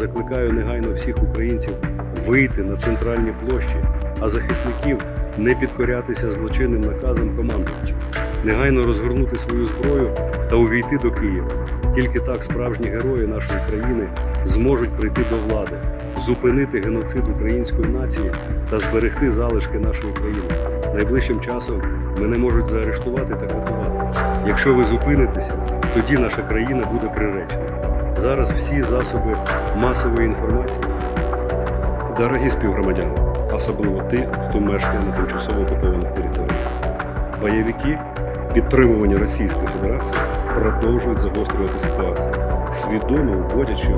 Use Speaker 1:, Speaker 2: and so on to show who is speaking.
Speaker 1: Закликаю негайно всіх українців вийти на центральні площі, а захисників не підкорятися злочинним наказам командувача, негайно розгорнути свою зброю та увійти до Києва. Тільки так справжні герої нашої країни зможуть прийти до влади, зупинити геноцид української нації та зберегти залишки нашої країни. Найближчим часом мене можуть заарештувати та катувати. Якщо ви зупинитеся, тоді наша країна буде приречена. Зараз всі засоби масової інформації. Дорогі співгромадяни, особливо ти, хто мешкає на тимчасово окупованих територіях. Бойовики, підтримувані Російською Федерацією, продовжують загострювати ситуацію, свідомо вводячи